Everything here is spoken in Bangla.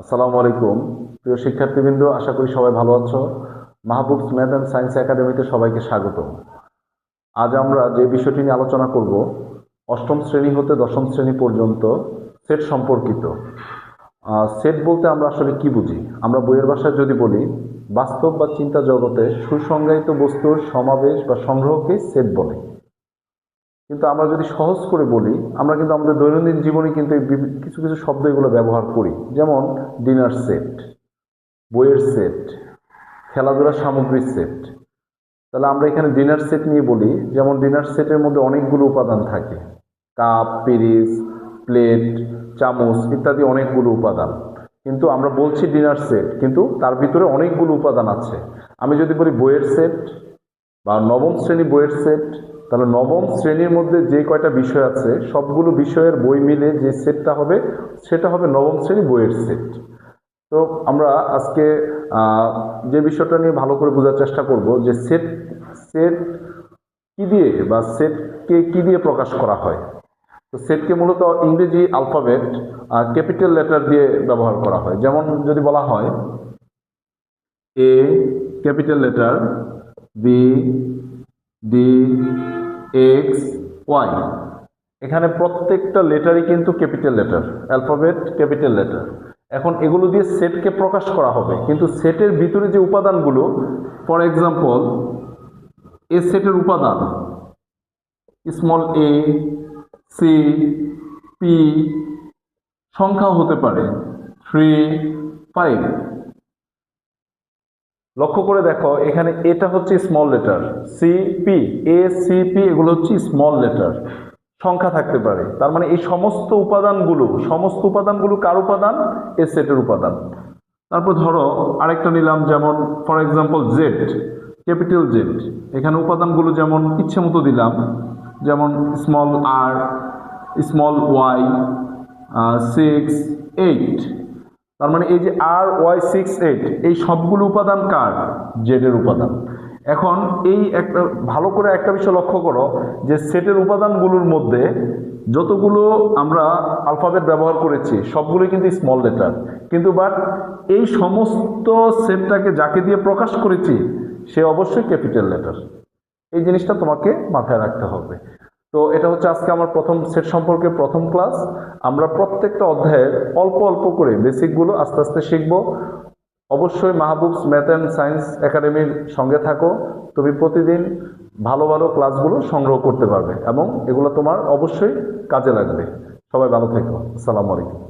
আসসালামু আলাইকুম। প্রিয় শিক্ষার্থীবৃন্দ, আশা করি সবাই ভালো আছো। মাহবুব ম্যাথ অ্যান্ড সায়েন্স একাডেমিতে সবাইকে স্বাগত। আজ আমরা যে বিষয়টি নিয়ে আলোচনা করব, অষ্টম শ্রেণি হতে দশম শ্রেণি পর্যন্ত সেট সম্পর্কিত। সেট বলতে আমরা আসলে কি বুঝি? আমরা বইয়ের ভাষায় যদি বলি, বাস্তব বা চিন্তা জগতে সুসংজ্ঞায়িত বস্তুর সমাবেশ বা সংগ্রহকে সেট বলে। কিন্তু আমরা যদি সহজ করে বলি, আমরা কিন্তু আমাদের দৈনন্দিন জীবনে কিন্তু এই কিছু কিছু শব্দ এগুলো ব্যবহার করি। যেমন ডিনার সেট, বইয়ের সেট, খেলাধুলার সামগ্রীর সেট। তাহলে আমরা এখানে ডিনার সেট নিয়ে বলি, যেমন ডিনার সেটের মধ্যে অনেকগুলো উপাদান থাকে। কাপ পিরিচ প্লেট, চামচ ইত্যাদি অনেকগুলো উপাদান। কিন্তু আমরা বলছি ডিনার সেট, কিন্তু তার ভিতরে অনেকগুলো উপাদান আছে। আমি যদি বলি বইয়ের সেট বা নবম শ্রেণি বইয়ের সেট তাহলে নবম শ্রেণির মধ্যে যে কয়টা বিষয় আছে, সবগুলো বিষয়ের বই মিলে যে সেটটা হবে, সেটা হবে নবম শ্রেণি বইয়ের সেট। তো আমরা আজকে যে বিষয়টা নিয়ে ভালো করে বোঝার চেষ্টা করব যে সেট সেট কি দিয়ে বা সেটকে কি দিয়ে প্রকাশ করা হয়। তো সেটকে মূলত ইংরেজি আলফাবেট ক্যাপিটাল লেটার দিয়ে ব্যবহার করা হয়। যেমন যদি বলা হয়, A, capital letter, B, D X Y এখানে প্রত্যেকটা লেটারই কিন্তু capital letter alphabet capital letter এখন এগুলো দিয়ে সেটকে প্রকাশ করা হবে। কিন্তু সেটের ভিতরে যে উপাদানগুলো ফর এক্সাম্পল এ সেটের উপাদান স্মল এ সি পি সংখ্যাও হতে পারে থ্রি ফাইভ লক্ষ্য করে দেখো, এখানে এটা হচ্ছে small letter C P A C P এগুলো হচ্ছে স্মল লেটার সংখ্যা থাকতে পারে। তার মানে এই সমস্ত উপাদানগুলো সমস্ত উপাদানগুলো কার উপাদান? এ সেটের উপাদান। তারপর ধরো, আরেকটা নিলাম, যেমন for example Z capital Z এখানে উপাদানগুলো যেমন ইচ্ছে মতো দিলাম, যেমন স্মল আর স্মল ওয়াই সিক্স এইট তার মানে এই যে আর ওয়াই সিক্স এইট এই সবগুলো উপাদান কার? জেডের উপাদান। এখন এই একটা, ভালো করে একটা বিষয় লক্ষ্য করো যে সেটের উপাদানগুলোর মধ্যে যতগুলো আমরা আলফাবেট ব্যবহার করেছি, সবগুলোই কিন্তু স্মল লেটার কিন্তু বাট এই সমস্ত সেটটাকে যাকে দিয়ে প্রকাশ করেছি, সে অবশ্যই ক্যাপিটাল লেটার এই জিনিসটা তোমাকে মাথায় রাখতে হবে। তো এটা হচ্ছে আজকে আমার প্রথম সেট সম্পর্কে প্রথম ক্লাস। আমরা প্রত্যেকটা অধ্যায়ের অল্প অল্প করে বেসিকগুলো আস্তে আস্তে শিখব। অবশ্যই মাহবুবস ম্যাথ অ্যান্ড সায়েন্স একাডেমির সঙ্গে থাকো। তুমি প্রতিদিন ভালো ভালো ক্লাসগুলো সংগ্রহ করতে পারবে এবং এগুলো তোমার অবশ্যই কাজে লাগবে। সবাই ভালো থেকো। আসসালামু আলাইকুম।